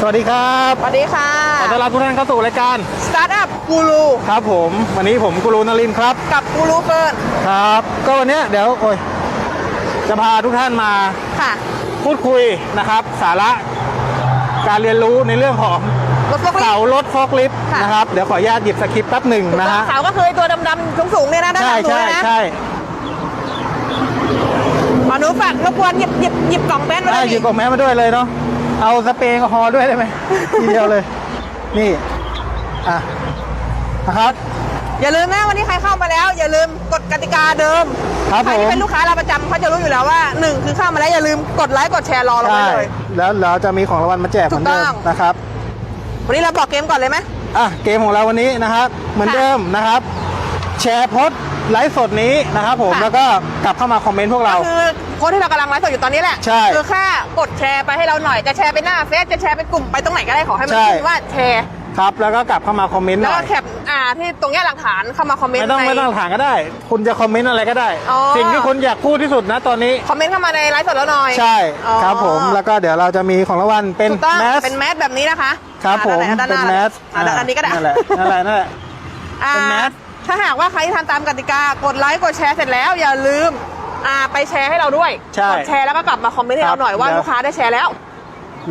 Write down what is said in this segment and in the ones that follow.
สวัสดีครับสวัสดีค่ะขอต้อนรับทุกท่านเข้าสู่รายการสตาร์ทอัพกูรูครับผมวันนี้ผมกุลูนรินทร์ครับ กับกูรูเฟิร์นครับ ก็วันเนี้ยเดี๋ยวโอ้ยจะพาทุกท่านมาค่ะ พูดคุยนะครับ สาระการเรียนรู้ในเรื่องของรถฟอกลิเสาฟต์รถฟอกลิฟต์ค่ะ นะครับ เดี๋ยวขออนุญาตหยิบสคริปต์แป๊บหนึ่งนะฮะ เสาก็คือไอ้ตัวดำๆสูงๆเนี่ยนะด้านหใช่ลังหนูใช่เลยนะใช่ขอหนูฝากรบกวนหยิบหยิบหยิบกล่องแป้นมาได้ด้วยหยิบกล่องแม้มาด้วยเลยเนาะ เอาสเปรย์แอลกอฮอล์ด้วยได้ไหม ทีเดียวเลย นี่อะนะครับ อย่าลืมนะวันนี้ใครเข้ามาแล้ว อย่าลืมกฎกติกาเดิมครับใครผมที่เป็นลูกค้าเราประจำเขาจะรู้อยู่แล้วว่าหนึ่งคือเข้ามาแล้วอย่าลืมกดไลค์กดแชร์รอเราใช่ไว้เลย แล้วเราจะมีของรางวัลมาแจกเหมือนเดิถูกต้มอง นะครับ วันนี้เราบอกเกมก่อนเลยไหม อะเกมของเราวันนี้นะครับ เหมือนค่ะเดิมนะครับ แชร์โพสต์ไลฟ์สดนี้นะครับผมค่ะ แล้วก็กลับเข้ามาคอมเมนต์พวกเรา ก็คือ โค้ดที่เรากำลังไลฟ์สดอยู่ตอนนี้แหละใช่คือแค่กดแชร์ไปให้เราหน่อยจะแชร์ไปหน้าเฟซจะแชร์ไปกลุ่มไปตรงไหนก็ได้ขอให้มันใช่ ขึ้นว่าแชร์ ครับ แล้วก็กลับเข้ามาคอมเมนต์หแล้วน่ก็อยแคปอ่าที่ตรงเนี้ยหลักฐานเข้ามาคอมเมนต์ไม่ต้องใน ไม่ต้องถามก็ได้ คุณจะคอมเมนต์อะไรก็ได้ อ๋อ สิ่งที่คุณอยากพูดที่สุดนะตอนนี้ คอมเมนต์เข้ามาในไลฟ์สดแล้วหน่อยใช่อ๋อครับผมแล้วก็เดี๋ยวเราจะมีของรางวัลเป็นถูกต้องแมสเป็นแมสแบบนี้นะคะครับอ่าผมด้านไหนเป็นด้านหแมน้าสอ่าด้านนี้ก็ได้ นั่นแหละนั่นแหละนั่นแหละ อ่าเป็นแมส ถ้าหากว่าใครที่ทำตามกติกากดไลค์กดแชร์เสร็จแล้วอย่าลืม อ่าไปแชร์ให้เราด้วยใช่กดแชร์แล้วก็กลับมาคอมเมนต์ให้ครัเราบหน่อยว่าเดี๋ยวลูกค้าได้แชร์แล้ว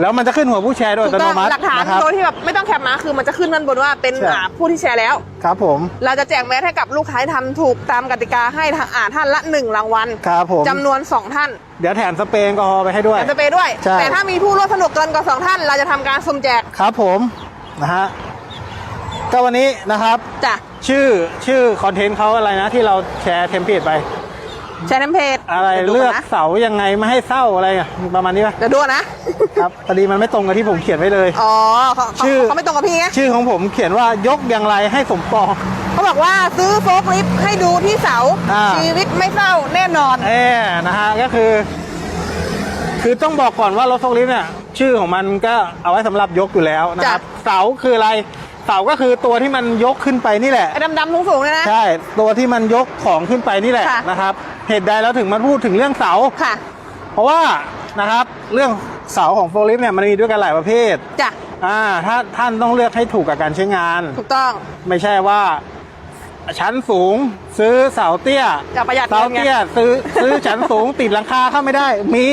แล้วมันจะขึ้นหัวผู้แชร์โดยถูอักตต้โนองมัติหลักฐานนะครับ โดยที่แบบไม่ต้องแคปมาคือมันจะขึ้นด้านบนว่าเป็นใช่ อ่าผู้ที่แชร์แล้ว ครับผมเราจะแจกแมสให้กับลูกค้าที่ทำถูกตามกติกาให้ทางอ่าท่านละหนึ่งรางวัลครับผมจำนวน2ท่านเดี๋ยวแถมสเปรย์แอลกอฮอล์ไปให้ด้วย แถมสเปรย์ด้วย ใช่ แต่ถ้ามีผู้ร่วมสนุกเกินกว่าสองท่าน เราจะทำการสุ่มแจกครับผมนะฮะก็วันนี้นะครับ จ้ะชื่อชื่อคอนเทนต์เขาอะไรนะที่เราแชร์เทมเพลตไป แชร์น้ำเพจอะไรดี๋ยวดูเลือกนะเสายังไงไม่ให้เศร้าอะไรอะประมาณนี้ป่ะเดี๋ยวดูนะ ครับพอดีมันไม่ตรงกับที่ผมเขียนไว้เลย อ๋อเขาเขาชื่อ เขาไม่ตรงกับพี่ไงชื่อของผมเขียนว่ายกอย่างไรให้สมปอง เขาบอกว่าซื้อโฟกลิฟต์ให้ดูที่เสา อ่า ชีวิตไม่เศร้าแน่นอน เออนะฮะก็คือ คือต้องบอกก่อนว่ารถโฟล์คลิฟต์เนี่ย ชื่อของมันก็เอาไว้สำหรับยกอยู่แล้วนะครับจ้ะเสาคืออะไร เสาก็คือตัวที่มันยกขึ้นไปนี่แหละ ไอ้ดำๆสูงๆเนี่ยนะ ใช่ ตัวที่มันยกของขึ้นไปนี่แหละค่ะ นะครับ เหตุใดเราถึงมาพูดถึงเรื่องเสา ค่ะ เพราะว่านะครับเรื่องเสาของโฟลิฟเนี่ยมันมีด้วยกันหลายประเภทจ้ะอ่าถ้าท่านต้องเลือกให้ถูกกับการใช้งาน ถูกต้อง ไม่ใช่ว่าชั้นสูงซื้อเสาเตี้ยจะประหยัดเสาเงินไงเตี้ยซื้อซื้อชั้นสูงติดหลังคาเข้าไม่ได้มี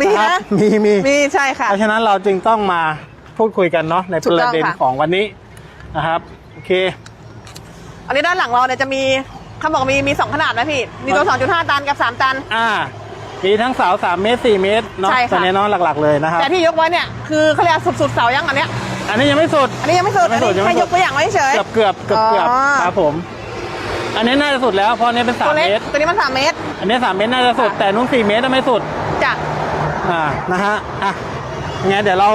มีครันะมีมีมีใช่ค่ะเพราะฉะนั้นเราจึงต้องมาพูดคุยกันเนาะในถูปกต้ระองเด็นค่ะของวันนี้นะครับโอเค อันนี้ด้านหลังเราเนี่ยจะมี เขาบอกมีมีสองขนาดนะพี่ มีตัว 2.5 ตันกับ 3 ตัน อ่ามีทั้งเสา3เมตร4เมตรเนาะใช่ค่ะ ตัวนี้เนาะหลักๆเลยนะครับ แต่ที่ยกไว้เนี่ยคือเขาเรียกสุดๆเสายังอันเนี้ยอันนี้ยังไม่สุด อันนี้ยังไม่สุดยังไม่อันสุดนี้ยังไม่แค่สุด ยกตัวอย่างไว้เฉย เกือบเกือบเกือบเกือบอ๋อ ครับผม อันนี้น่าจะสุดแล้วเพราะอันนี้เป็นตัว3เล็กเมตร ตัวนี้มัน 3 เมตรอันนี้3เมตรน่าจะสุดค่ะแต่นู้น4เมตรน่ะไม่สุด จ้ะอ่า นะฮะ อะงั้นเดี๋ยวเรา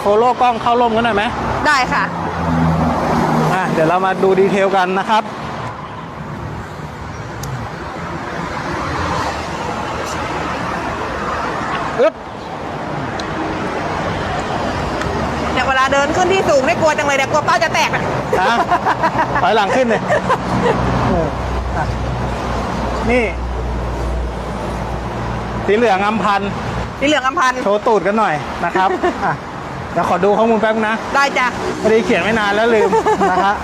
โฟโล่กล้องเข้าร่มกันหน่อยไหมได้ค่ะ อะเดี๋ยวเรามาดูดีเทลกันนะครับ อึ๊บเนี่ยเวลาเดินขึ้นที่สูงไม่กลัวจังเลยเนี่ยกลัวเป้าจะแตกอะฮะถอยหลังขึ้นเลยเอออะนี่ สีเหลืองอำพันธ์สีเหลืองอำพันธ์โชว์ตูดกันหน่อยนะครับอะเดี๋ยวขอดูข้อมูลแป๊บนะได้จ้ะพอดีเขียนไม่นานแล้วลืมนะฮะ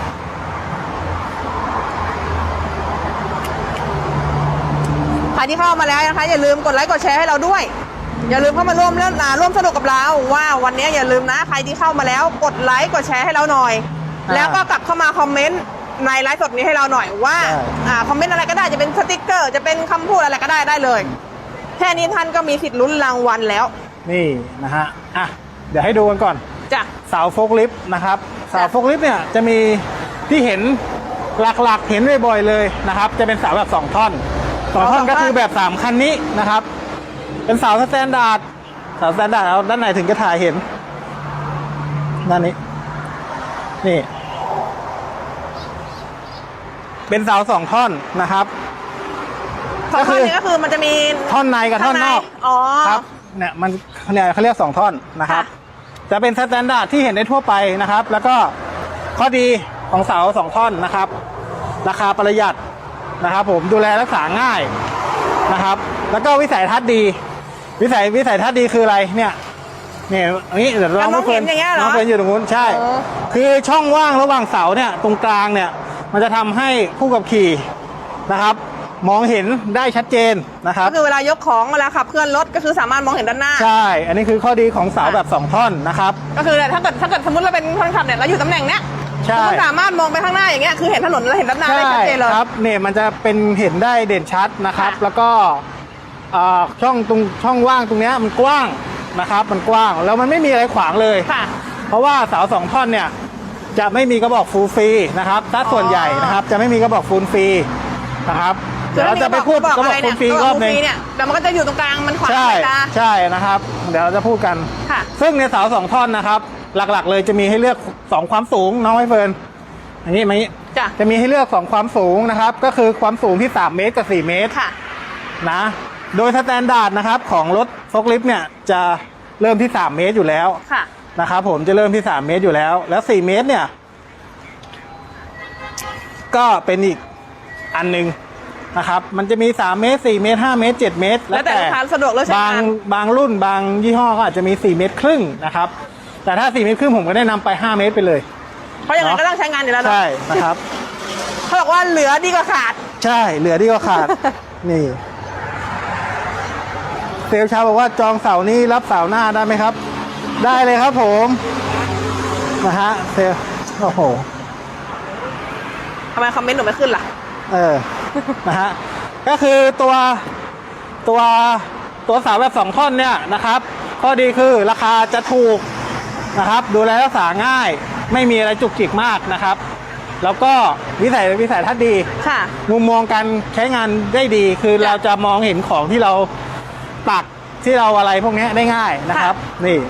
ใครที่เข้ามาแล้วนะคะอย่าลืมกดไลค์กดแชร์ให้เราด้วย อย่าลืมเข้ามาร่วมเล่นอ่าร่วมสนุกกับเราว่าวันนี้อย่าลืมนะ ใครที่เข้ามาแล้วกดไลค์กดแชร์ให้เราหน่อยอ่าแล้วก็กลับเข้ามาคอมเมนต์ในไลฟ์สดนี้ให้เราหน่อยว่าใช่อ่าคอมเมนต์อะไรก็ได้จะเป็นสติกเกอร์ จะเป็นคำพูดอะไรก็ได้ได้เลย แค่นี้ท่านก็มีสิทธิ์ลุ้นรางวัลแล้ว นี่นะฮะอะเดี๋ยวให้ดูกันก่อนจ้ะเสาโฟกลิฟต์นะครับเสาจ้ะโฟกลิฟต์เนี่ยจะมีที่เห็นหลักๆเห็นบ่อยๆเลยนะครับ จะเป็นเสาแบบ 2 ท่อนสองท่อนก็คือแบบ 3 คันนี้นะครับ เป็นเสาสแตนดาร์ดเสาสแตนดาร์ดเอาด้านไหนถึงจะถ่ายเห็นด้านนี้ นี่ เป็นเสาสองท่อนนะครับ สองท่อนก็คือนี้ก็คือมันจะมีท่อนในกับท่อนนอกข้างในอ๋อ ครับ เนี่ยมันเนี่ยเขาเรียกสองท่อนนะครับค่ะจะเป็นสแตนดาร์ดที่เห็นได้ทั่วไปนะครับ แล้วก็ข้อดีของเสาสองท่อนนะครับ ราคาประหยัดนะครับ ผมดูแลรักษาง่ายนะครับ แล้วก็วิสัยทัศน์ดี วิสัยวิสัยทัศน์ดีคืออะไรเนี่ยเนี่ยอันนี้เดี๋ยวแล้วเราน้องเห็นอย่างเงี้ยเหรอน้องเป็นอยู่ตรงนู้นใช่ อ๋อ คือช่องว่างระหว่างเสาเนี่ยตรงกลางเนี่ยมันจะทำให้ผู้ขับขี่นะครับ มองเห็นได้ชัดเจนนะครับ ก็คือเวลายกของเวลาขับเคลื่อนรถก็คือสามารถมองเห็นด้านหน้า ใช่ อันนี้คือข้อดีของเสาแบบสองท่อนนะครับ ก็คือถ้าเกิดถ้าเกิดสมมติเราเป็นคนขับเนี่ยเราอยู่ตำแหน่งเนี้ยใช่ก็สามารถมองไปข้างหน้าอย่างเงี้ยคือเห็นถนนแล้วเห็นด้านหน้าได้ชัดเจนเลย ครับเนี่ยมันจะเป็นเห็นได้เด่นชัดนะครับ ค่ะ แล้วก็เอ่อ ช่องตรงช่องว่างตรงเนี้ยมันกว้างนะครับ มันกว้างแล้วมันไม่มีอะไรขวางเลย ค่ะ เพราะว่าเสาสองท่อนเนี่ยจะไม่มีกระบอกฟูลฟรีนะครับถ้าส่วนใหญ่นะครับจะไม่มีกระบอกฟูลฟรีนะครับเดี๋ยวเราจะไปพูดกระบอกฟูลฟรีอีกรอบหนึงเนี่ยแต่มันก็จะอยู่ตรงกลางมันขวางใช่สายตาใช่นะครับ เดี๋ยวเราจะพูดกันค่ะซึ่งในเสาสองท่อนนะครับ หลักๆ เลยจะมีให้เลือกสองความสูงน้องไม่เฟิร์นอย่างนี้ไหมจ้ะจะมีให้เลือกสองความสูงนะครับ ก็คือความสูงที่ 3 เมตรกับ 4 เมตรค่ะนะ โดยสแตนดาร์ดนะครับของรถฟอกลิฟต์เนี่ยจะเริ่มที่ 3 เมตรอยู่แล้วค่ะ นะครับผมจะเริ่มที่ 3 เมตรอยู่แล้ว แล้ว 4 เมตรเนี่ย ก็เป็นอีกอันหนึ่งนะครับ มันจะมี 3 เมตร 4 เมตร 5 เมตร 7 เมตรแล้วแต่ลูกค้าสะดวกเลือกใช้บางงานบางรุ่นบางยี่ห้อก็อาจจะมี 4 เมตรครึ่งนะครับ แต่ถ้า 4 เมตรครึ่งผมก็ได้นำไป 5 เมตรไปเลย เพราะอย่างนั้นก็ต้องใช้งานอยู่แล้วเนอะใช่นะครับ เขาบอกว่าเหลือดีกว่าขาด ใช่เหลือที่ก็ขาด นี่ เซลลชาบอกว่าจองเสาร์นี้รับเสาร์หน้าได้ไหมครับ ได้เลยครับผมนะฮะเซลลโอ้โหทำไมคอมเมนต์หนูไม่ขึ้นล่ะ เออ นะฮะ ก็คือตัวตัวตัวเสาแบบสองท่อนเนี่ยนะครับ ข้อดีคือราคาจะถูกนะครับ ดูแลรักษาง่าย ไม่มีอะไรจุกจิกมากนะครับ แล้วก็วิสัยวิสัยทัศน์ดี ค่ะ มุมมองการใช้งานได้ดี คือจ้ะเราจะมองเห็นของที่เรา ตักที่เราอะไรพวกนี้ได้ง่ายนะครับ นี่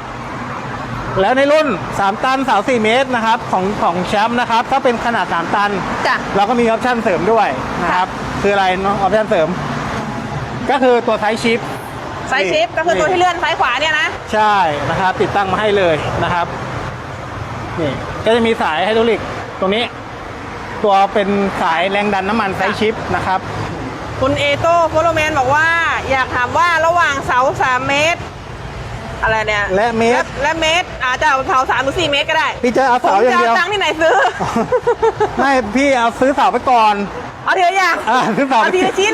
แล้วในรุ่น 3 ตันเสา4เมตรนะครับ ของของแชมป์นะครับ ถ้าเป็นขนาด 3 ตันจ้ะเราก็มีออปชั่นเสริมด้วยนะครับ คืออะไรเนาะออปชั่นเสริม ก็คือตัวไซส์ชิปไซส์ชิปก็คือตัวที่เลื่อนซ้ายขวาเนี่ยนะ ใช่นะครับ ติดตั้งมาให้เลยนะครับนี่ก็จะมีสายไฮดรอลิกตรงนี้ ตัวเป็นสายแรงดันน้ำมันไซส์ชิปนะครับ คุณเอโต้โฟโลแมนบอกว่า อยากถามว่าระหว่างเสาสามเมตร อะไรเนี่ยและเมตร และเมตร อาจจะเอาเสาสามหรือสี่เมตรก็ได้พี่จะเอาผมเสาอย่างจะเดียว เอาตังค์ที่ไหนซื้อ ไม่พี่เอาซื้อเสาไปก่อนเอาทีละอย่างอ่าซื้อเสาเอาทีละชิ้น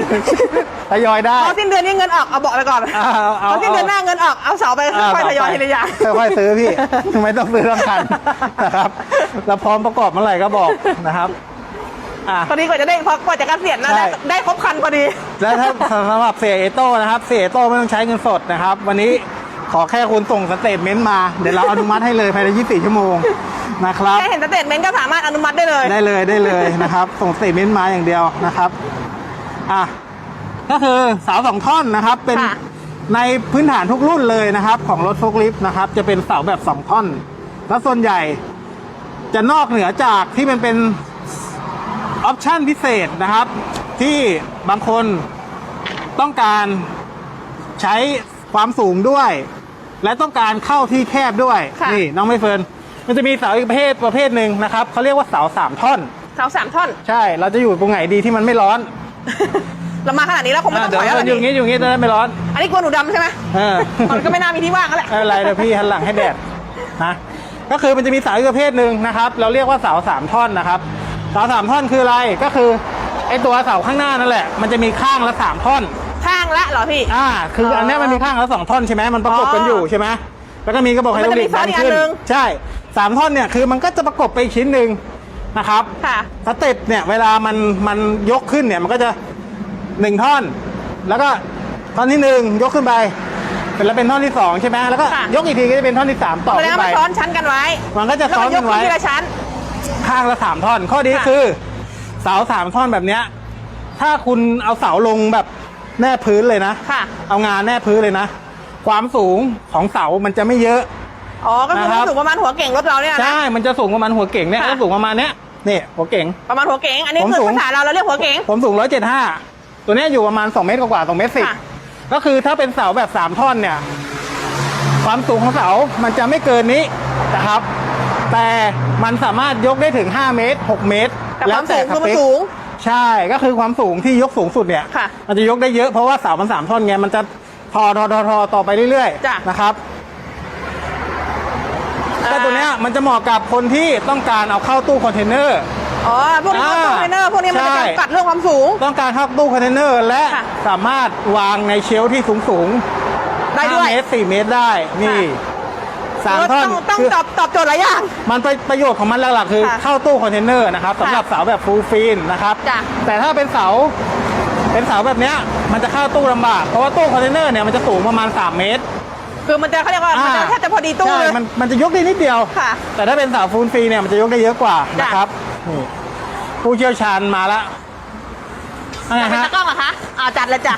ทยอยได้ พอสิ้นเดือนนี้เงินออกเอาเบาะไปก่อนอ่าเอาเอา พอสิ้นเดือนหน้าเงินออกเอาเสาไปค่อยๆทยอยทีละอย่าง ค่อยๆซื้อพี่ ไม่ต้องซื้อทั้งคันนะครับเราพร้อมประกอบเมื่อไหร่ก็บอกนะครับ อะ พอดีกว่าจะได้พอกว่าจะเกษียณนะใช่ได้ได้ครบคันพอดี แล้วถ้าสำหรับเสียเอโต้นะครับเสียเอโต้ไม่ต้องใช้เงินสดนะครับ วันนี้ขอแค่คุณส่งสเตทเมนต์มา เดี๋ยวเราอนุมัติให้เลยภายใน 24 ชั่วโมงนะครับ แค่เห็นสเตทเมนต์ก็สามารถอนุมัติได้เลย ได้เลยได้เลยนะครับ ส่งสเตทเมนต์มาอย่างเดียวนะครับอะก็คือเสาสองท่อนนะครับ เป็นค่ะ ในพื้นฐานทุกรุ่นเลยนะครับ ของรถโฟล์คลิฟต์นะครับ จะเป็นเสาแบบสองท่อน แล้วส่วนใหญ่จะนอกเหนือจากที่มันเป็น ออปชันพิเศษนะครับ ที่บางคนต้องการใช้ความสูงด้วย และต้องการเข้าที่แคบด้วยค่ะ นี่น้องไม่เฟิร์นมันจะมีเสาอีกประเภทประเภทหนึ่งนะครับเขาเรียกว่าเสาสามท่อน เสาสามท่อน ใช่ เราจะอยู่ตรงไหนดีที่มันไม่ร้อนเรามาขนาดนี้แล้วคงไม่ต้องเดี๋ยถวอยแล้วเราล่ะอยู่อย่างนี่นี้อยู่อย่างนี้จะได้ไม่ร้อน อันนี้กลัวหนูดำใช่ไหมเออ มันก็ไม่น่ามีที่ว่างแล้วแหละไม่เป็นไรเดี๋ยวพี่หันหลังให้แดดนะก็คือมันจะมีเสาอีกประเภทหนึ่งนะครับ เราเรียกว่าเสาสามท่อนนะครับ เสาสามท่อนคืออะไรก็คือไอตัวเสาข้างหน้านั่นแหละ มันจะมีข้างละสามท่อน ข้างละเหรอพี่ อ่า คืออันเนี้ยมันมีข้างละสองท่อนใช่ไหมมันประกบกันอยู่ใช่ไหมแล้วก็มีกระบอกไฮดรอลิกมันดัจะมีนซ้อนอีกอัขึ้นนหนึ่งใช่สามท่อนเนี่ยคือมันก็จะประกบไปอีกชิ้นหนึ่งนะครับค่ะสเต็ปเนี่ยเวลามันมันยกขึ้นเนี่ยมันก็จะหนึ่งท่อน แล้วก็ท่อนที่หนึ่งยกขึ้นไปเป็นแล้วเป็นท่อนที่สองใช่ไหมแล้วก็ค่ะ ยกอีกทีก็จะเป็นท่อนที่สามต่อแสดงขึ้นว่าไปมันซ้อนชั้นกันไว้มันก็จะแล้วซ้อนยกักนขึ้ไว้นทีละชั้น ข้างละสามท่อน ข้อดีค่ะ คือเสาสามท่อนแบบเนี้ย ถ้าคุณเอาเสาลงแบบแน่พื้นเลยนะ ค่ะ เอางานแน่พื้นเลยนะ ความสูงของเสามันจะไม่เยอะ อ๋อ ก็คือนะครับสูงประมาณหัวเก่งรถเราเนี่ยนะ ใช่ มันจะสูงประมาณหัวเก่งเนี่ยค่ะ ก็สูงประมาณเนี้ยนี่หัวเก่ง ประมาณหัวเก่ง อันนี้ผมคือสูง ภาษาเราเราเรียกหัวเก่ง ผมสูงร้อยเจ็ดห้าตัวเนี้ยอยู่ประมาณสองเมตรกว่าๆสองเมตรสิบค่ะ ก็คือถ้าเป็นเสาแบบสามท่อนเนี่ย ความสูงของเสามันจะไม่เกินนี้นะครับ แต่มันสามารถยกได้ถึง 5 เมตร 6 เมตรแต่ความสูงสคือมันเปคสูง ใช่ก็คือความสูงที่ยกสูงสุดเนี่ย ค่ะ มันจะยกได้เยอะเพราะว่าเสามันสามท่อนไงมันจะทอทอทอทอต่อไปเรื่อยจ้ะ ๆนะครับมันจะเหมาะกับคนที่ต้องการเอาเข้าตู้คอนเทนเนอร์ อ๋อ พวกนี้อ่าตู้คอนเทนเนอร์พวกนี้มันจะใช่ จำกัดเรื่องความสูง ต้องการเข้าตู้คอนเทนเนอร์และค่ะ สามารถวางในเชลฟ์ที่สูงสูงได้ด้วย5เมตร 4 เมตรได้นี่ สามท่อนต้องต้องคือ ตอบตอบโจทย์หลายอย่าง มันประประโยชน์ของมันหลักๆคือค่ะเข้าตู้คอนเทนเนอร์นะครับสำหรับเสาแบบฟูลฟีนนะครับ จ้ะแต่ถ้าเป็นเสาเป็นเสาแบบเนี้ยมันจะเข้าตู้ลำบาก เพราะว่าตู้คอนเทนเนอร์เนี่ยมันจะสูงประมาณ 3 เมตรคือมันจะเขาเรียกว่ามันจะอ่าแทบจะพอดีตู้ใช่เลยมันมันจะยกได้นิดเดียว ค่ะแต่ถ้าเป็นเสาฟูลฟีเนี่ยมันจะยกได้เยอะกว่าจ้ะ นะครับนี่ผู้เชี่ยวชาญมาละอะไรจะเป็นฮะตะกล้องเหรอคะอ่าจัดเลยจ้ะ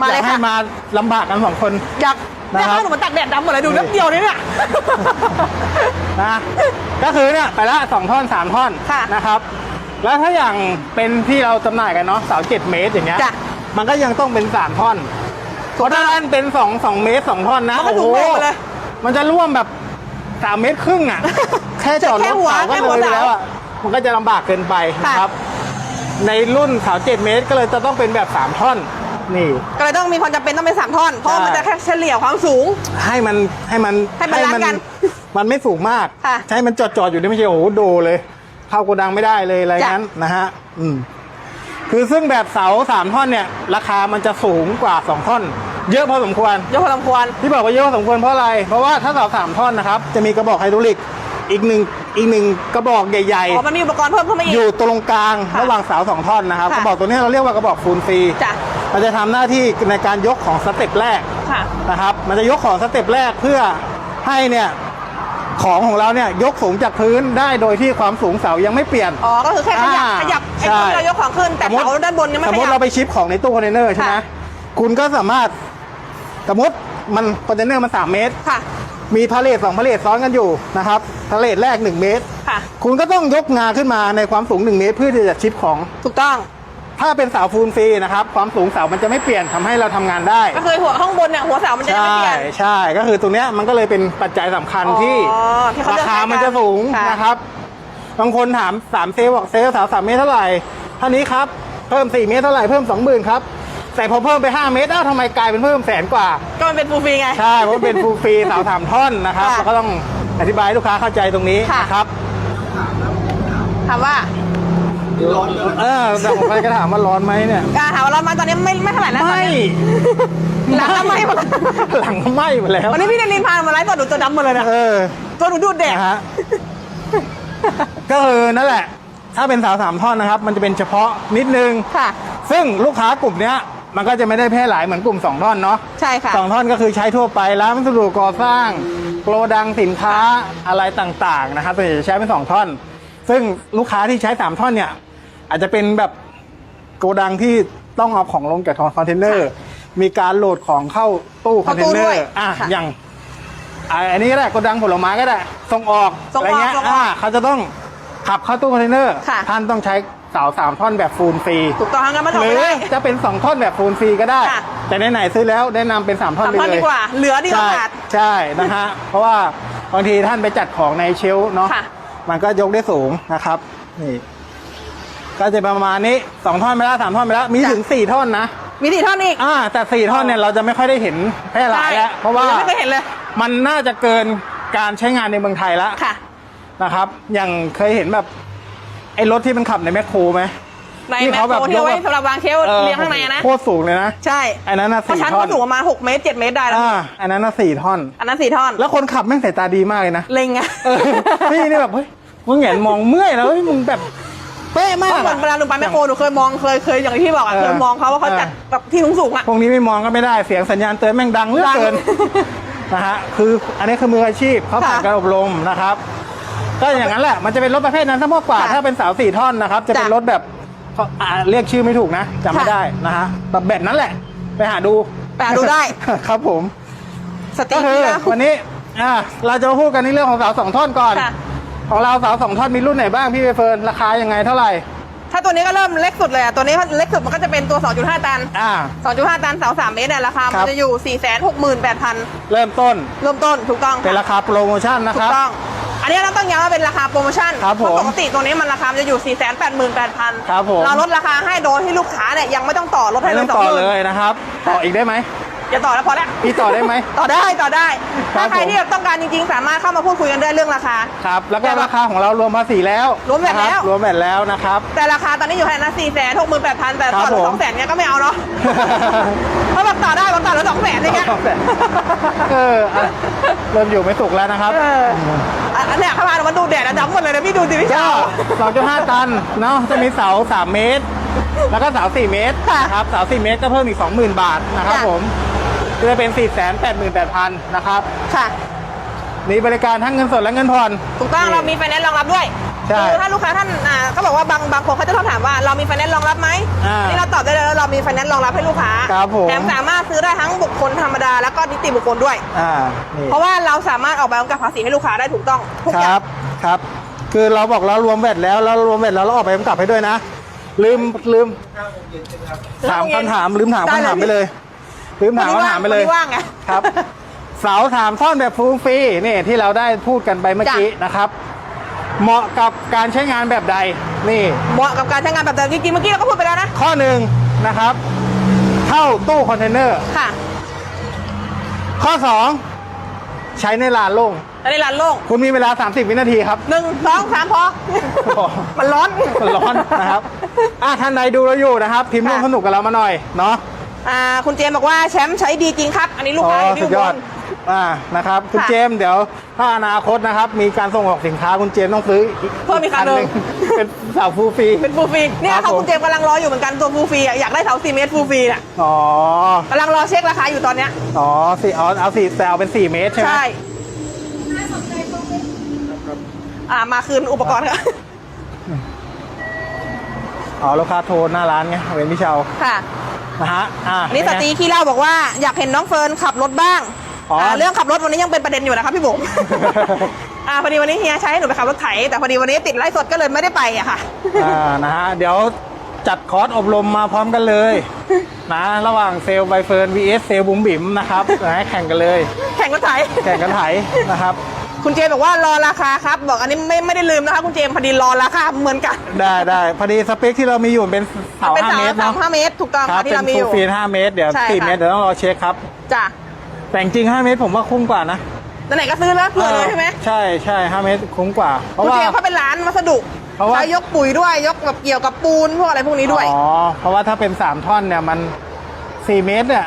มาอเลยยากให้ค่ะมาลำบากกันสองคน อยาก นะเนี่ยครับ ข้าวหนูมันตักแดดดำหมดเลยดูเรื่องเดียวนี่เนี่ย นะก็คือเนี่ยไปละสองท่อนสามท่อนค่ะนะครับ แล้วถ้าอย่างเป็นที่เราจำหน่ายกันเนาะเสาเจ็ดเมตรอย่างเงี้ยจ้ะมันก็ยังต้องเป็นสามท่อนเพราะถ้าอันเป็นสองสองเมตรสองท่อนนะมันก็ถูกแบ่งไปเลยมันจะร่วมแบบสามเมตรครึ่งอะ แค่จอดรแค่ถหัวเสาก็แค่เลหัวยไปแล้วเสาอะมันก็จะลำบากเกินไปค่ะ นะครับ ในรุ่นเสาเจ็ดเมตรก็เลยจะต้องเป็นแบบสามท่อน นี่ ก็เลยต้องมีความจำเป็นต้องเป็นสามท่อน เพราะใช่มันจะแค่เฉลี่ยความสูง ให้มันให้มันให้บาลานซ์กันมันไม่สูงมากค่ะใช้มันจอดจอดๆอยู่นี่ไม่ใช่โอ้โหโดเลย เข้าโกดังไม่ได้เลยอะไรจ้ะงั้นนะฮะอืมคือซึ่งแบบเสาสามท่อนเนี่ย ราคามันจะสูงกว่าสองท่อน เยอะพอสมควรยกพอสมควรที่บอกว่าเยอะพอสมควรเพราะอะไร เพราะว่าถ้าเสาสามท่อนนะครับ จะมีกระบอกไฮดรอลิกอีกหนึ่งอีกหนึ่งกระบอกใหญ่อ๋อมันมีอุปกรณ์เพิ่มเข้ามาอีๆกอยู่ตรงกลางค่ะระหว่างเสาสองท่อนนะครับค่ะกระบอกตัวนี้เราเรียกว่ากระบอกฟูลฟรีจ้ะ มันจะทำหน้าที่ในการยกของสเต็ปแรกค่ะนะครับ มันจะยกของสเต็ปแรกเพื่อให้เนี่ยของของเราเนี่ยยกสูงจากพื้นได้โดยที่ความสูงเสายังไม่เปลี่ยน อ๋อ ก็คือแค่ขยับอ่าขยับไอ้ใช่ตัวที่เรายกของขึ้น แต่สมมุติเสาด้านบนยังไม่สมขมติยัเราบไปชิปของในตู้คอนเทนเนอร์ใช่ไหมค่ะคุณก็สามารถสมมติมันคอนเทนเนอร์มันสามเมตรค่ะ มีพาเลทสองพาเลทซ้อนกันอยู่นะครับพาเลทแรก1เมตร ค่ะ คุณก็ต้องยกงาขึ้นมาในความสูง1เมตร เพื่อที่จะชิปของ ถูกต้อง ถ้าเป็นเสาฟูลฟรีนะครับความสูงเสามันจะไม่เปลี่ยนทำให้เราทำงานได้ ก็คือหัวข้างบนเนี่ยหัวเสามันจะยังใช่ไม่เปลี่ยน ใช่ก็คือตรงเนี้ยมันก็เลยเป็นปัจจัยสำคัญอ๋อที่ที่เขาราเลือกคาใช้กันมันจะสูงค่ะนะครับ บางคนถามสามเซลล์บอกเซลล์สาวสามเมตรเท่าไหร่เท่านี้ครับเพิ่ม4เมตรเท่าไหร่เพิ่ม20,000ครับแต่พอเพิ่มไป5เมตรอ้าวทำไมกลายเป็นเพิ่มแสนกว่า ก็มันเป็นฟูลฟรีไง ใช่เพราะเป็นฟูลฟรีเสาสามท่อนนะครับค่ะเราก็ต้องอธิบายให้ลูกค้าเข้าใจตรงนี้ค่ะ นะครับ ถามว่า เออแต่ผมไปก็ถามว่าร้อนไหมเนี่ยการถามว่าเรามาตอนนี้ไม่ไม่เท่าไหร่แล้วตอนไม่นี้หลังก็ไหม้หมดแล้วหลังก็ไหม้หมดแล้ววันนี้พี่เดลินพามาไลฟ์ตัวหนูตัวดำหมดเลยนะเออตัวหนูดูดแดดนะฮะก็คือนั่นแหละ ถ้าเป็นสาวสามท่อนนะครับ มันจะเป็นเฉพาะนิดนึงค่ะ ซึ่งลูกค้ากลุ่มเนี้ยมันก็จะไม่ได้แพร่หลายเหมือนกลุ่มสองท่อนเนาะใช่ค่ะสองท่อนก็คือใช้ทั่วไปร้านวัสดุก่อสร้างโกลดังสินค้าอะไรต่างๆนะครับส่วนใหญ่จะใช้เป็นสองท่อน ซึ่งลูกค้าที่ใช้สามท่อนเนี่ย อาจจะเป็นแบบโกดังที่ต้องเอาของลงจากคอนเทนเนอร์ มีการโหลดของเข้าตู้คอนเทนเนอเข้าตู้ด้วยร์อะค่ะอย่างอะอันนี้ก็ได้โกดังผลไม้ก็ได้ส่งออกส่งอะไรออกเงี้ยส่งออกอ่าเขาจะต้องขับเข้าตู้คอนเทนเนอร์ค่ะท่านต้องใช้เสาสามท่อนแบบฟูลฟรีถูกต้องงั้นมาถอดหรืไม่อได้จะเป็นสองท่อนแบบฟูลฟรีก็ได้ค่ะแต่ไหนๆซื้อแล้วแนะนำเป็นสามท่อนสามไปท่อนเลดียกว่า เหลือดีกว่าใช่ขาดใช่นะฮะเพราะว่าบางทีท่านไปจัดของในเชลฟ์เนาะค่ะ มันก็ยกได้สูงนะครับ นี่ ก็จะประมาณนี้สองท่อนไปแล้วสามท่อนไปแล้วมีจ้ะถึงสี่ท่อนนะมีสี่ท่อนอีก อ่า แต่สี่ท่อนเนี่ยเราจะไม่ค่อยได้เห็นแพร่หลายแล้วเพราะว่ายังไม่เคยเห็นเลย มันน่าจะเกินการใช้งานในเมืองไทยแล้วค่ะนะครับ อย่างเคยเห็นแบบไอ้รถที่มันขับในแมคโครไหม ในที่แมคเขาโคแบบรที่เอาไว้ยกแบบ สำหรับวางเชลฟ์เรียงข้างในอะนะ โคตรสูงเลยนะ ใช่อันนั้นน่ะเพราะสี่ชั้นท่อก็น สูงประมาณ6เมตร7เมตรได้แล้วอ่า อันนั้นน่ะสี่ท่อน อันนั้นสี่ท่อนแล้วคนขับแม่งสายตาดีมากเลยนะเล็งไงเออพี่นี่แบบเฮ้ยมึงเห็นมองเมื่อยแล้วเฮ้ยมึงแบบเป๊ะมาเพกราะอะ เวลาลุงไปแมคโครหนูเคยมองเคยเคยอย่างที่พี่บอกอะเออเคยมองเขาว่าเขาจัดแบบที่สูงๆอะ พวกนี้ไม่มองก็ไม่ได้เสียงสัญญาณเตือนแม่งดังเหลือเกินดังนะฮะคืออันนี้คือมืออาชีพเขาผ่านค่ะการอบรมนะครับ ก็อย่างนั้นแหละมันจะเป็นรถประเภทนั้นซะมากกว่าค่ะถ้าเป็นสาวสี่ท่อนนะครับ จะเป็นจ้ะ รถแบบ เขาอ่าเรียกชื่อไม่ถูกนะจำไม่ค่ะ ได้นะฮะแบบแบบนั้นแหละ ไปหาดูไปหาดูได้ ครับผม สติก็คือนะ วันนี้อ่าเราจะมาพูดกันในเรื่องของเสาสองท่อนก่อน ค่ะ ของเราเสาสองท่อนมีรุ่นไหนบ้างพี่ใบเฟิร์นราคายังไงเท่าไหร่ ถ้าตัวนี้ก็เริ่มเล็กสุดเลยอะตัวนี้เล็กสุดมันก็จะเป็นตัว 2.5 ตัน อ่า 2.5 ตันเสา3เมตรเนี่ยราคาคมัรันบจะอยู่ 468,000 เริ่มต้นเริ่มต้นถูกต้องเป็นค่ะ ราคาโปรโมชั่นนะคถูรับกต้อง อันนี้เราต้องย้ำว่าเป็นราคาโปรโมชั่นครับผมเพราะปกติตัวนี้มันราคามันจะอยู่ 488,000ครับผม เราลดราคาให้โดยที่ลูกค้าเนี่ยยังไม่ต้องต่อลดให้ไม่เลต้อยงสองต่อหมื่นเลยนะครับ ต่ออีกได้ไหม อย่าต่อแล้วพอแล้วพี่ต่อได้ไหม ต่อได้ต่อได้ ครัถ้าบใครผม ที่แบบต้องการจริงๆ สามารถเข้ามาพูดคุยกันได้เรื่องราคา ครับ แล้วก็ราคาของเรารวมภาษีแล้วรวมแบตแล้วนะครบรวมแบตแล้วนะครับ แต่ราคาตอนนี้อยู่แค่นั้นสี่แสนหกหมื่นแปดพันแต่ครับต่อรถผมสองแสนเนี้ยก็ไม่เอาเนาะถ้าแบบต่อได้ก็ต่อรถสองแสนอะไรเงี้ย เอออะเริ่มอยู่ไม่สุกแล้วนะครับ เอออะอันเนี้ยเข้ามามันดูแดดอะดำหมดเลยนะพี่ดูสิพี่ก็ เช้าสองจุดห้าตัน เนาะ จะมีเสาสามเมตร แล้วก็เสาสี่เมตรค่ะนะครับ เสาสี่เมตรก็เพิ่มอีกสองหมื่นบาทนะครับค่ะ ผม ก็จะเป็นสี่แสนแปดหมื่นแปดพันนะครับ ค่ะ มีบริการทั้งเงินสดและเงินผ่อน ถูกต้องเรามีไฟแนนซ์รองรับด้วยใช่คือถ้าลูกค้าท่านอ่าก็บอกว่าบางบางคนเขาจะชอบถามว่าเรามีไฟแนนซ์รองรับไหมอ่านี่เราตอบได้เลยว่าเรามีไฟแนนซ์รองรับให้ลูกค้าครับผม แถมสามารถซื้อได้ทั้งบุคคลธรรมดาแล้วก็นิติบุคคลด้วย อ่านี่ เพราะว่าเราสามารถออกใบกำกับภาษีให้ลูกค้าได้ถูกต้องทุกคอย่ารังบครับ คือเราบอกเรารวมแบตแล้วแล้วรวมแบตแล้วเราออกไปกำกับให้ด้วยนะ ลืมลืมถามคำถามลืมถามคำถามไปเลย ลืมถามคำถามไปเลยวันนี้ว่างไงครับเสาถามท่อนแบบฟูลฟรีนี่ที่เราได้พูดกันไปเมื่อกี้นะครับ เหมาะกับการใช้งานแบบใดนี่เหมาะกับการใช้งานแบบเดิมจริงๆเมื่อกี้เราก็พูดไปแล้วนะข้อหนึ่งนะครับ เข้าตู้คอนเทนเนอร์ค่ะ ข้อสองใช้ในลานโล่งแต่ในร้านโล่งคุณมีเวลา 30 วินาทีครับหนึ่งสองสามพอโอ้มันร้อนมันร้อนนะครับอะท่านใดดูเราอยู่นะครับพิมพ์ร่วมค่ะสนุกกับเรามาหน่อยเนาะ อ่าคุณเจมส์บอกว่าแชมป์ใช้ดีจริงครับ อันนี้ลูกค้าอยู่ที่สุอุดยบอดลอ่านะครับ คุณค่ะเจมส์เดี๋ยวถ้าอนาคตนะครับ มีการส่งออกสินค้าคุณเจมส์ต้องซื้อเพิ่มอีกคันหนึ่ง เป็นเสาฟูลฟรี เป็นฟูลฟรีเนี่ยครับเขาผมคุณเจมส์กำลังรออยู่เหมือนกันตัวฟูลฟรีอะอยากได้เสาสี่เมตรฟูลฟรีน่ะอ๋อ กำลังรอเช็คราคาอยู่ตอนเนี้ยอ๋อสี่เอาเอาสี่แต่เอาเป็น 4 เมตรใช่ไหมใช่อ่ามาคืนอุปกรณ์ค่ะอ๋อลูกค้าโทรหน้าร้านไงเวนพี่เชาค่ะนะ ฮะอ่าอันนี้สตรีขี้เล่าบอกว่าอยากเห็นน้องเฟิร์นขับรถบ้างอ๋ออ่าเรื่องขับรถวันนี้ยังเป็นประเด็นอยู่นะครับพี่บุ๋ม อ่าพอดีวันนี้เฮียใช้ให้หนูไปขับรถไถแต่พอดีวันนี้ติดไลฟ์สดก็เลยไม่ได้ไปอะค่ะ อ่านะฮะ เดี๋ยวจัดคอร์สอบรมมาพร้อมกันเลย นะ ระหว่างเซลล์ใบเฟิร์น vs เซลล์บุ๋มบิ๋มนะครับนะแข่งกันเลย แข่งรถไถ แข่งกันไถนะครับ คุณเจมส์บอกว่ารอราคาครับ บอกอันนี้ไม่ไม่ได้ลืมนะคะคุณเจมส์พอดีรอราคาเหมือนกันได้ได้พอดีสเปคที่เรามีอยู่เป็นเสาเป็น5สามเมตรสาเนาะมห้าเมตรถูกต้องครับค่ะที่เป็นเรามีอฟูลยู่ ฟีน5เมตรเดี๋ยวใช่4ค่ะ เมตรเดี๋ยวต้องรอเช็คครับ จ้ะแต่จริงๆ5เมตรผมว่าคุ้มกว่านะไหนๆก็ซื้อแล้วเผื่อเลยใช่ไหมใช่ใช่5เมตรคุ้มกว่า เพคุณราะว่า เจมส์เขาเป็นร้านวัสดุเพราะว่า ใช้ยกปุ๋ยด้วยยกแบบเกี่ยวกับปูนพวกอะไรพวกนี้ด้วย อ๋อเพราะว่าถ้าเป็น3ท่อนเนี่ยมัน4เมตรเนี่ย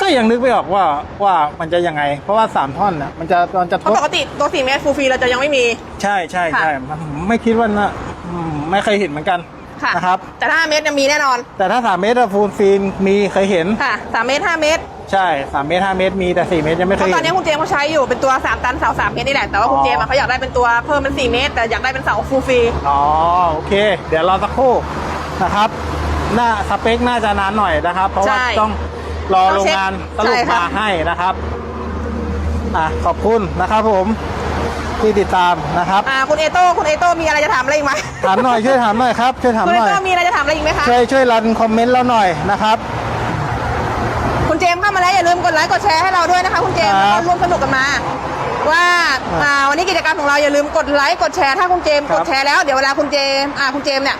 ก็ยังนึกไม่ออกว่าว่ามันจะยังไง เพราะว่า3ท่อนเนี่ยมันจะมันจะทเพราะดปกติตัว4เมตรฟูลฟรีเราจะยังไม่มี ใช่ใช่ค่ะใช่มันไม่คิดว่านะอืมไม่เคยเห็นเหมือนกันค่ะ นะครับ แต่ถ้า5เมตรยังมีแน่นอน แต่ถ้า3เมตรฟูลฟีนมีเคยเห็น ค่ะ3เมตร5เมตร ใช่3เมตร5เมตรมีแต่4เมตรยังไม่เพเคยราะตอเห็นนี้น คุณเจมส์เขาใช้อยู่เป็นตัว 3 ตันเสา3เมตรนี่แหละ แต่ว่าคุณอ๋อ เจมส์อะเขาอยากได้เป็นตัวเพิ่มเป็น 4 เมตร แต่อยากได้เป็นเสาฟูลฟรีอ๋อโอเค เดี๋ยวรอสักครู่นะครับหน้าสเปคน่าจะนานหน่อยนะครับ เพราะว่าใช่ต้อง รอต้โรองงเช็คงานสรุปใช่ค่ะมาให้นะครับอะขอบคุณนะครับผมที่ติดตามนะครับอ่าคุณเอโต้คุณเอโต้มีอะไรจะถามอะไรอีกไหมถามหน่อยช่วยถามหน่อยครับช่วยถามคุณหเอน่อยโต้มีอะไรจะถามอะไรอีกไหมคะช่วยช่วยรันคอมเมนต์เราหน่อยนะครับคุณเจมส์เข้ามาแล้วอย่าลืมกดไลค์กดแชร์ให้เราด้วยนะคะ คุณเจมส์ครับแล้วก็ร่วมสนุกกันมาว่าครับอ่าวันนี้กิจกรรมของเราอย่าลืมกดไลค์กดแชร์ถ้าคุณเจมส์ครักบดแชร์แล้วเดี๋ยวเวลาคุณเจมส์อ่าคุณเจมส์เนี่ย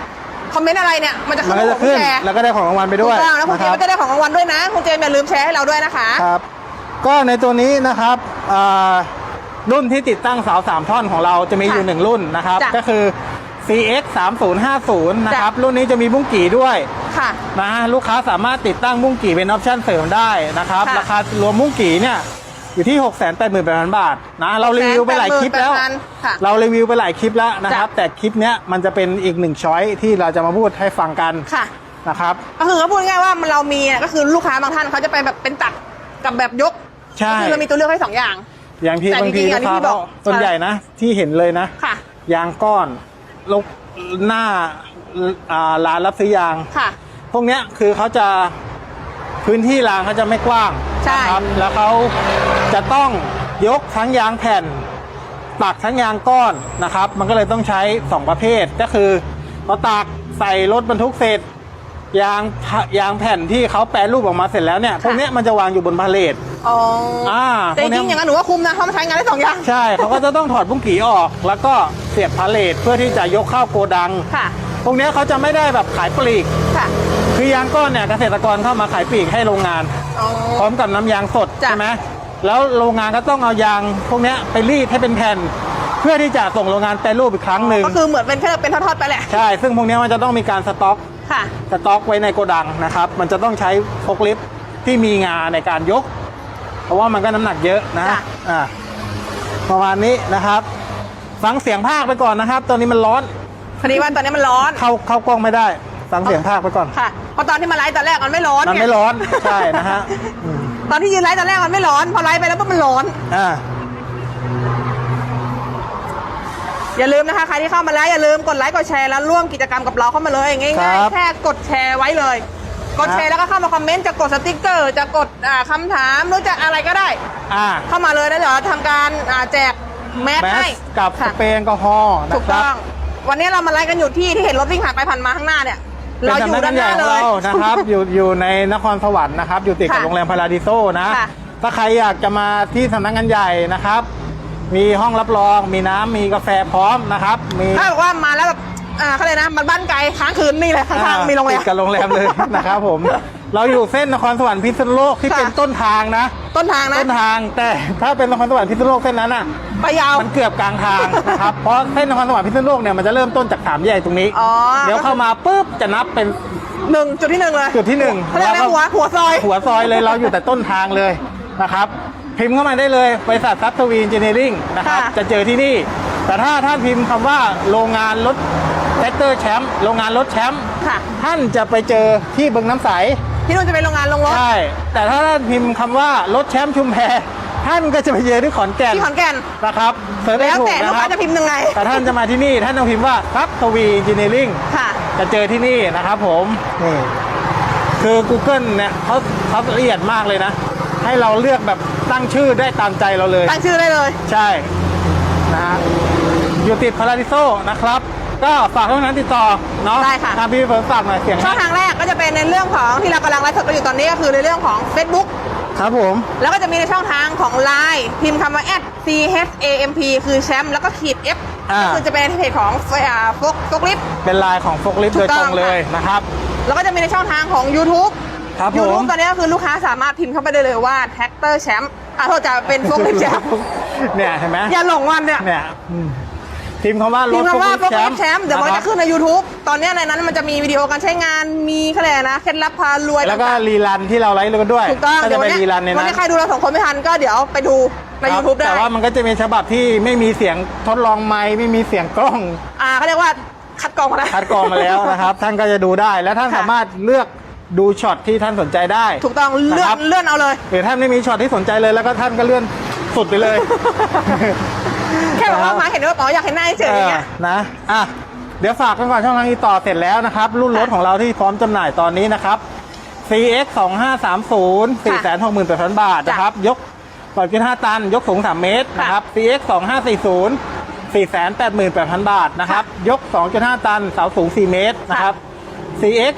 คอมเมนต์อะไรเนี่ยมันจะมัขึ้นนก็ขจะองขึ้น แชร์แล้วก็ได้ของรางวัลไปถูด้กวยต้องแล้วคุณนะเจคมรับส์ก็จะได้ของรางวัลด้วยนะ คุณเจมส์อย่าลืมแชร์ให้เราด้วยนะคะ ครับ ก็ในตัวนี้นะครับอ่ารุ่นที่ติดตั้งเสาสามท่อนของเราจะมีอยู่ค่ะหนึ่งรุ่นนะครับ จ้ะก็คือ CX 3050นะครับ รุ่นนี้จะมีบุ้งกี่ด้วยค่ะ นะลูกค้าสามารถติดตั้งมุ้งกี่เป็นออปชั่นเสริมได้นะครับ ค่ะ ราคารวมมุ้งกี่เนี่ย อยู่ที่ 6 8 8 0 0 0 บาทนะเรารีวิวไปหลายคลิปแล้ว688,000ค่ะ เรารีวิวไปหลายคลิปแล้วนะครับจ้ะแต่คลิปเนี้ยมันจะเป็นอีกหนึ่งช้อยที่เราจะมาพูดให้ฟังกันค่ะนะครับก็คือเขาพูดง่ายๆว่ามันเรามีเนี่ยก็คือลูกค้าบางท่านเขาจะไปแบบเป็นตักกับแบบยกใช่ก็คือเรามีตัวเลือกให้สองอย่าง อย่างที่แต่บางทีจริงๆลูอักนนี้ค้าที่บอกส่วนใหญ่นะ ที่เห็นเลยนะค่ะยางก้อนลูกหน้าอ่าร้านรับซื้อยางค่ะพวกเนี้ยคือเขาจะ พื้นที่รางเขาจะไม่กว้างใช่ นะครับแล้วเขาจะต้องยกทั้งยางแผ่นตักทั้งยางก้อนนะครับ มันก็เลยต้องใช้ 2 ประเภทก็คือพอตักใส่รถบรรทุกเสร็จยางพะยางแผ่นที่เขาแปรรูปออกมาเสร็จแล้วเนี่ยพวกเนี้ยมันจะวางอยู่บนพาเลท อ๋ออาแต่พจวกเนี้ริย งๆอย่างนั้นหนูว่าคุ้มนะเพราะมันใช้งานได้สองอย่าง ใช่ เขาก็จะต้องถอดบุ้งกี่ออก แล้วก็เสียบพาเลทเพื่อที่จะยกเข้าโกดัง ค่ะพวกเนี้ยเขาจะไม่ได้แบบขายปลีก ค่ะ คือยางก้อนเนี่ยเกษตรกรเข้ามาขายปลีกให้โรงงาน อ๋อ พร้อมกับน้ำยางสดจ้ะ ใช่ไหมแล้วโรงงานก็ต้องเอายางพวกเนี้ยไปรีดให้เป็นแผ่น เพื่อที่จะส่งโรงงานแปรรูปอีกครั้งหนึ่งก็คือเหมือนเป็นแค่เป็นทอดๆไปแหละ ใช่ ซึ่งพวกเนี้ยมันจะต้องมีการสต็อก ค่ะ สต็อกไว้ในโกดังนะครับ มันจะต้องใช้ฟกลิฟต์ที่มีงาในการยก เพราะว่ามันก็น้ำหนักเยอะนะค่ะอ่าประมาณนี้นะครับ ฟังเสียงภาคไปก่อนนะครับ ตอนนี้มันร้อน พอดีว่าตอนนี้มันร้อน เข้าเข้ากล้องไม่ได้ ฟังเสียงภาคไปก่อนค่ะเพราะตอนที่มาไลฟ์ตอนแรกมันไม่ร้อนมันไงไม่ร้อนใช่นะฮะอืมตอนที่ยืนไลฟ์ตอนแรกมันไม่ร้อน พอไลฟ์ไปแล้วปุ๊บมันร้อนอ่าอย่าลืมนะคะใครที่เข้ามาแล้วอย่าลืมกดไลค์กดแชร์แล้วร่วมกิจกรรมกับเราเข้ามาเลยง่ายครับๆแค่กดแชร์ไว้เลย กดแชร์แล้วก็เข้ามาคอมเมนต์จะกดสติกเกอร์จะกดอ่าคำถามหรือจะอะไรก็ได้อ่าเข้ามาเลยแล้วเดี๋ยวทำการอ่าแจกแมสแมให้สกับสค่ะเปรย์แอลกอฮอล์นะถูกครัต้บองวันนี้เรามาไลฟ์กันอยู่ที่ที่เห็นรถวิ่งผ่านไปผ่านมาข้างหน้าเนี่ยเป็นเราอยู่สำนักด้านหใหญ่น้าของเลยเรานะครับ อยู่อยู่ในนครสวรรค์นะครับ อยู่ติดกับค่ะโรงแรมพาราดิโซนะ ค่ะ ถ้าใครอยากจะมาที่สำนักงานใหญ่นะครับ มีห้องรับรอง มีน้ำมีกาแฟพร้อมนะครับ มีถ้าบอกว่ามาแล้วแบบอ่าเขาเลยกนะมันบ้านไกลค้างคืนนี่เลยข้างๆมีโรงแรติมดกับโรงแรมเลยนะครับผม เราอยู่เส้นนครสวรรค์พิษณุโลกที่ค่ะ เป็นต้นทางนะ ต้นทางนะ ต้นทางแต่ถ้าเป็นนครสวรรค์พิษณุโลกเส้นนั้นอะ ไปยาว มันเกือบกลางทางนะครับ เพราะเส้นนครสวรรค์พิษณุโลกเนี่ยมันจะเริ่มต้นจากสามแยกตรงนี้ อ๋อ เดี๋ยวเข้ามาปุ๊บจะนับเป็นหนึ่งจุดที่หนึ่งเลยจุดที่หนึ่งเขาเรียกอะไรแล้วก็หัวหัวซอย หัวซอยเลยเราอยู่แต่ต้นทางเลยนะครับ พิมพ์เข้ามาได้เลยบริษัทซับทวีนจิเนียริงนะครับ ค่ะ จะเจอที่นี่ แต่ถ้าท่านพิมพ์คำว่าโรงงานรถแท็กเตอร์แชมป์โรงงานรถแชมป์ ค่ะ ท่านจะไปเจอที่บึงน้ำใส ที่นู่นจะเป็นโรงงานลงรถ ใช่ แต่ถ้าท่านพิมพ์คำว่ารถแชมป์ชุมแพท่านก็จะไปเจอที่ขอนแก่นที่ขอนแก่นนะครับเสิร์ชได้แล้วถูกแต่ลูนะกคค้ารับจะพิมพ์ยังไง แต่ท่านจะมาที่นี่ท่านต้องพิมพ์ว่าซับทวีจิเนียริง ค่ะ จะเจอที่นี่นะครับผมนี่คือ Google เนี่ยเขาเขาละเอียดมากเลยนะ ให้เราเลือกแบบตั้งชื่อได้ตามใจเราเลย ตั้งชื่อได้เลย ใช่นะฮะอยู่ติดพาราดิโซนะครับ ก็ฝากช่องทางติดต่อเนาะได้ค่ะทางพี่เฟิร์นฝากหน่อยเสียงช่องทางแรกก็จะเป็นในเรื่องของที่เรากำลังไลฟ์สดกันอยู่ตอนนี้ก็คือในเรื่องของ Facebook ครับผม แล้วก็จะมีในช่องทางของ Line พิมพ์คำว่า c h a m p คือแชมป์แล้วก็ขีด F อ่า ก็คือจะเป็นในเพจของอ่าฟกฟกลิฟ เป็นลายของโฟกลิฟต์ถูโดกยต้ตอรงงเลยนะครับ แล้วก็จะมีในช่องทางของ YouTube ครับผม YouTube ตอนนี้ก็คือลูกค้าสามารถพิมพ์เข้าไปได้เลยว่าแท็กเตอร์แชมป์อะโทษจะเป็นฟกลิฟแชมป์เนี่ยเห็นไหมอย่าหลงมันเนี่ย เนี่ยอืม พิมพ์คำว่ารพิถมพ์คำว่าโฟฟกกลิลิฟฟต์แชมป์เดี๋ยวมันจะขึ้นใน YouTube ตอนนี้ในนั้นมันจะมีวิดีโอการใช้งานมีเขาเรียกอะไรนะเคล็ดลับพารวยแล้วก็ต่างรีรันที่เราไลฟ์กันด้วยๆถูกต้องก็เดี๋จะยวไปวันรีนี้รันในวันนั้นนี้ใครดูเราสองคนไม่ทันก็เดี๋ยวไปดูใน ครับ YouTube ได้แต่ว่ามันก็จะมีฉบับที่ไม่มีเสียงทดลองไมค์ไม่มีเสียงกล้อง อ่าเขาเรียกว่าคัดกรองมาแล้ว คัดกรองมาแล้วนะครับ ท่านก็จะดูได้ และท่านค่ะ สามารถเลือกดูช็อตที่ท่านสนใจได้ ถูกต้องเลื่อนะครันบเลื่อนเอาเลย หรือท่านไม่มีช็อตที่สนใจเลยแล้วก็ท่านก็เลื่อนสุดไปเลย แค่บอกว่ามาเห็นว่าอ๋ออยากเห็นหน้าเฉยๆอย่างเงี้ยเออนะอะเดี๋ยวฝากกันก่อนช่องทางนี้ต่อเสร็จแล้วนะครับ รุ่นรถของเราที่พร้อมจำหน่ายตอนนี้นะครับ CX 2530 468,000 บาทนะครับ ยกก่อนขึ้น5ตัน ยกสูง 3 เมตรนะครับ CX 2540 488,000 บาทนะครับ ยก 2.5 ตัน เสาสูง 4 เมตรนะครับ CX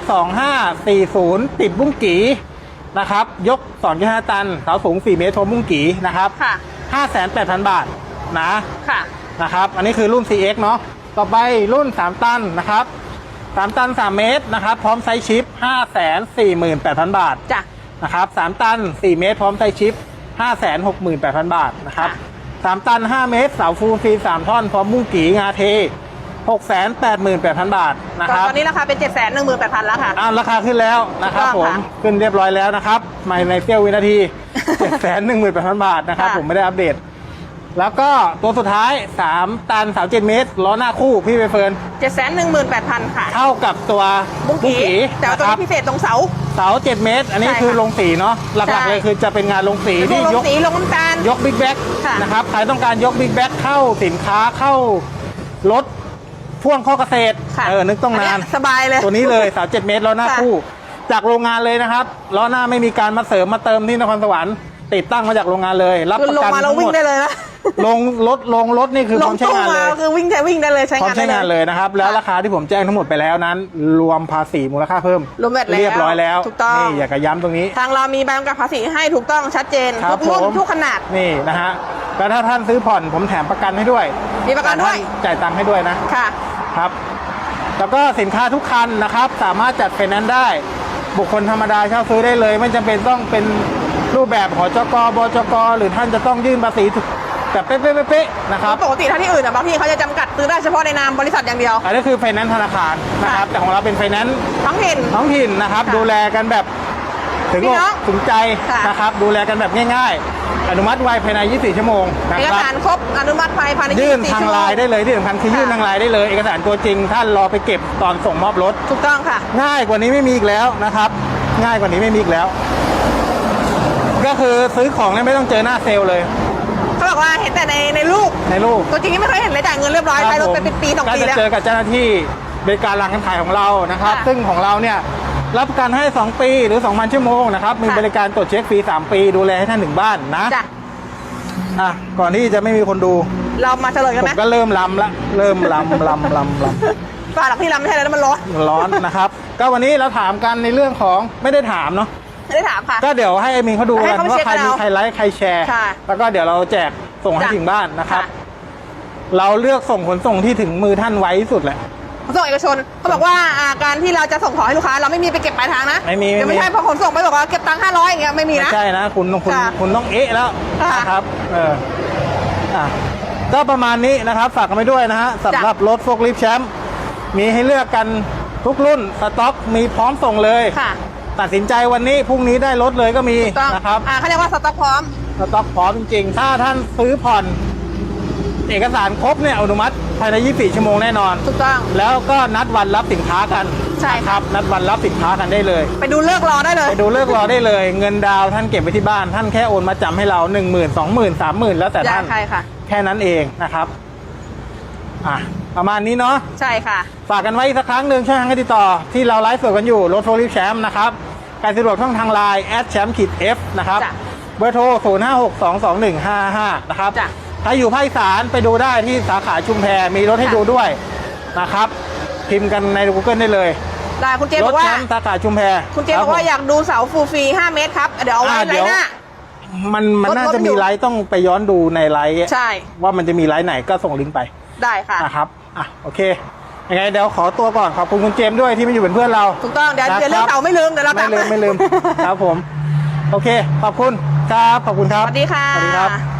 2540 ติดบุ้งกีนะครับ ยก 2.5 ตัน เสาสูง 4 เมตรพร้อมบุ้งกีนะครับค่ะ58,000 บาท นะค่ะนะครับ อันนี้คือรุ่น CX เนาะต่อไปรุ่น 3 ตันนะครับ 3 ตัน 3 เมตรนะครับ พร้อมไซส์ชิป 548,000 บาทจ้ะนะครับ 3 ตัน 4 เมตร พร้อมไซส์ชิป 568,000 บาทนะครับ3ตัน 5 เมตร เสาฟูลฟรี3ท่อน พร้อมมุ้งกีงาเท688,000 บาทนะครับ ตอนนี้ราคาเป็น 7 1 8 0 0 0 แล้วค่ะอ้าวราคาขึ้นแล้วนะครับถูกผต้องมค่ะขึ้นเรียบร้อยแล้วนะครับใหม่ในเสี้ยววินาที 7 1 8 0 0 0 บาทนะครับค่ะผมไม่ได้อัปเดต แล้วก็ตัวสุดท้าย 3 ตัน37เมตรล้อหน้าคู่พี่ใบเฟิร์น7 1 8 0 0 0ค่ะเท่ากับตัวบุ้งกีแต่ว่าตัวนะครับนี้พิเศษตรงเสา เสา 7 เมตร อันนี้ใช่ค่ะคือลงสีเนาะหลักใช่ๆเลยคือจะเป็นงานลงสีเป็นพวที่กลยงก สีลงน้ำตาล ยกบิ๊กแบ็กค่ะนะครับ ใครต้องการยกบิ๊กแบ็กเข้าสินค้าเข้ารถพ่วงข้อเกษตร ค่ะเออ นึกต้องนานเยสบายเลย ตัวนี้เลยเสา7เมตรล้อหน้าค่ะ คู่ จากโรงงานเลยนะครับล้อหน้าไม่มีการมาเสริมมาเติมที่นครสวรรค์ ติดตั้งมาจากโรงงานเลย รับคือประลงกันมาเราทั้งหวิ่มงดได้เลยนะ ลงรถลงรถนี่คือพลร้องมใช้ตู้งานมาเลย คือวิ่งได้วิ่งได้เลยใช้พร้อมงานใช้ได้งานเลยนะครับ แล้วราคาที่ผมแจ้งทั้งหมดไปแล้วนั้น รวมภาษีมูลค่าเพิ่มรวมแวดแล้วเรียบร้อยแล้วถูกต้อง นี่อยากจะย้ำตรงนี้ ทางเรามีใบกำกับภาษีให้ถูกต้องชัดเจนครัทุบกรุ่นผม ทุกขนาด นี่นะฮะแล้วถ้าท่านซื้อผ่อนผมแถมประกันให้ด้วยมีประกันด้วยท่าจ่ายตังค์ให้ด้วยนะ ค่ะ ครับ แล้วก็สินค้าทุกคันนะครับ สามารถจัดไฟแนนซ์ได้ บุคคลธรรมดาเช่าซื้อได้เลย ไม่จำเป็นต้องเป็น รูปแบบหอจกบจกหรือท่านจะต้องยื่นภาษีแบบเป๊ะๆๆนะครับ ปกติถ้าที่อื่นอะบางที่เขาจะจำกัดซื้อได้เฉพาะในนามบริษัทอย่างเดียว อันนี้คือไฟแนนซ์ธนาคารนะครับ แต่ของเราเป็นไฟแนนซ์ท้องถิ่น ท้องถิ่นนะครับ ค่ะดูแลกันแบบถึงพี่อกน้องถึงใจค่ะ นะครับ ดูแลกันแบบง่ายๆ อนุมัติไวภายใน 24 ชั่วโมงนะเอกครับ สารครบอนุมัติภายภายในยื่น24ทางชั่วโมไลน์ได้เลยที่สำคัญคือค่ะ ยื่นทางไลน์ได้เลย เอกสารตัวจริงท่านรอไปเก็บตอนส่งมอบรถ ถูกต้องค่ะ ง่ายกว่านี้ไม่มีอีกแล้วนะครับ ง่ายกว่านี้ไม่มีอีกแล้ว ก็คือซื้อของเนี่ยไม่ต้องเจอหน้าเซลล์เลย เขาบอกว่าเห็นแต่ในในรูปในรูปตัวจริงนี่ไม่เคยเห็นเลยจ่ายเงินเรียบร้อยใช้รถไปเป็นปีสองก็ปีจะแล้วเจอกับเจ้าหน้าที่บริการหลังการขายของเรานะครับค่ะซึ่งของเราเนี่ยรับประกันให้ 2 ปีหรือ 2,000 ชั่วโมงนะครับ มีค่ะบริการตรวจเช็คฟรี3 ปี ดูแลให้ท่านถึงบ้านนะจ้ะอะก่อนที่จะไม่มีคนดูเรามาเฉลยกันผไหมมก็เริ่มลำละเริ่มลำลำลำลฝ่าหลักที่เราไม่ใช่แล้วมันร้อนำร้อนนะครับ ก็วันนี้เราถามกันในเรื่องของไม่ได้ถามเนาะ ไม่ได้ถามค่ะ ก็เดี๋ยวให้ไอมินเขาดูให้กันเขาว่าเช็คใครกันมีเอาใครไลค์ใครแชร์ ค่ะแล้วก็เดี๋ยวเราแจกส่งให้จ้ะ ถึงบ้านนะครับค่ะเราเลือกส่งขนส่งที่ถึงมือท่านไวที่สุดแหละ ขนส่งเอกชนเขาบอกว่าอ่าการที่เราจะส่งของให้ลูกค้า เราไม่มีไปเก็บปลายทางนะไม่มีเดี๋ยวไม่ไม่มีใช่พอขนส่งไปบอกว่าเก็บตังค์ห้าร้อยอย่างเงี้ยไม่มีไม่นะ ใช่นะคุณคุณค่ะคุณต้องเอ๊ะแล้วค่ะ นะครับเอออะก็ประมาณนี้นะครับฝากกันไปด้วยนะฮะสำหรับรถโฟกลิฟแชมป์มีให้เลือกกันทุกรุ่นสต็อกมีพร้อมส่งเลย ค่ะ ตัดสินใจวันนี้พรุ่งนี้ได้รถเลยก็มีถูกต้องนะครับอ่าเขาเรียกว่าสต็อกพร้อมสต็อกพร้อมจริงๆ ถ้าท่านซื้อผ่อน เอกสารครบเนี่ยอนุมัติภายใน 24 ชั่วโมงแน่นอน ถูกต้อง แล้วก็นัดวันรับสินค้ากันใช่ นะค่ะครับ นัดวันรับสินค้ากันได้เลย ไปดูเลิกรอได้เลย ไปดูเลิกรอได้เลย เงินดาวน์ท่านเก็บไว้ที่บ้าน ท่านแค่โอนมาจำให้เรา 1 0 0 0 0 2 0 0 0 0 3 0 0 0 แล้วแต่อย่าท่าน ใครค่ะ แค่นั้นเองนะครับ อะ ประมาณนี้เนาะ ใช่ค่ะ ฝากกันไว้อีกสักครั้งหนึ่งช่องทางการติดต่อที่เราไลฟ์สดกันอยู่รถโฟลิฟแชมป์นะครับ การสะดวกช่องทางไลน์แอดแชมป์ขีดเอฟนะครับ จ้ะเบอร์โทร 0 5 6 2 2 1 5 5 นะครับ จ้ะถ้าอยู่ภาคอีสานไปดูได้ที่สาขาชุมแพมีรถให้ค่ะ ดูด้วยนะครับ พิมพ์กันใน Google ได้เลยได้คุณเจมรบถอกว่า แชมป์สาขาชุมแพคุณเจมบอกว่าอยากดูเสาฟูลฟรี 5 เมตรครับ เดี๋ยวเอาไว้อ่าไลเดี๋ยวน์หน้ามันมันรถน่ารถจะมันอยู่ มีไลฟ์ต้องไปย้อนดูในไลฟ์ใช่ ว่ามันจะมีไลฟ์ไหนก็ส่งลิงก์ไปได้ค่ะ นะครับอะโอเค ยังไงเดี๋ยวขอตัวก่อนขอบคุณคุณเจมส์ด้วยที่มาอยู่เป็นเพื่อนเรา ถูกต้องเดี๋ยวนะครับเดี๋ยวเรื่องเสาไม่ลืมเดี๋ยวเราไม่ตามลืมไม่ลืม ครับผม โอเค ขอบคุณครับ ขอบคุณคสรับวัสดีค่ะ สวัสดีครับ